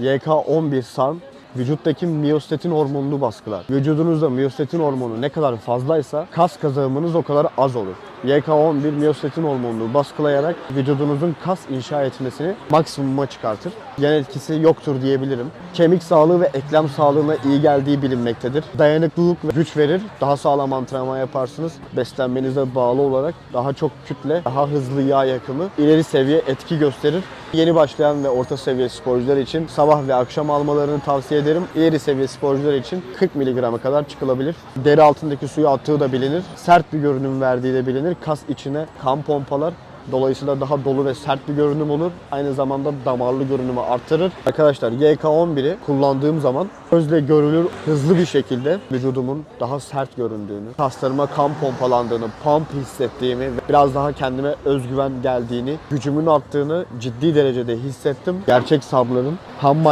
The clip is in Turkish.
YK11 SARM vücuttaki miyostatin hormonunu baskılar. Vücudunuzda miyostatin hormonu ne kadar fazlaysa kas kazanımınız o kadar az olur. YK11 miyostatin hormonunu baskılayarak vücudunuzun kas inşa etmesini maksimuma çıkartır. Yan etkisi yoktur diyebilirim. Kemik sağlığı ve eklem sağlığına iyi geldiği bilinmektedir. Dayanıklılık ve güç verir. Daha sağlam antrenman yaparsınız. Beslenmenize bağlı olarak daha çok kütle, daha hızlı yağ yakımı, ileri seviye etki gösterir. Yeni başlayan ve orta seviye sporcular için sabah ve akşam almalarını tavsiye ederim. İleri seviye sporcular için 40 mg'a kadar çıkılabilir. Deri altındaki suyu attığı da bilinir. Sert bir görünüm verdiği de bilinir. Kas içine kan pompalar. Dolayısıyla daha dolu ve sert bir görünüm olur. Aynı zamanda damarlı görünümü artırır. Arkadaşlar YK11'i kullandığım zaman gözle görülür hızlı bir şekilde vücudumun daha sert göründüğünü, kaslarıma kan pompalandığını, pump hissettiğimi biraz daha kendime özgüven geldiğini, gücümün arttığını ciddi derecede hissettim. Gerçek sabların ham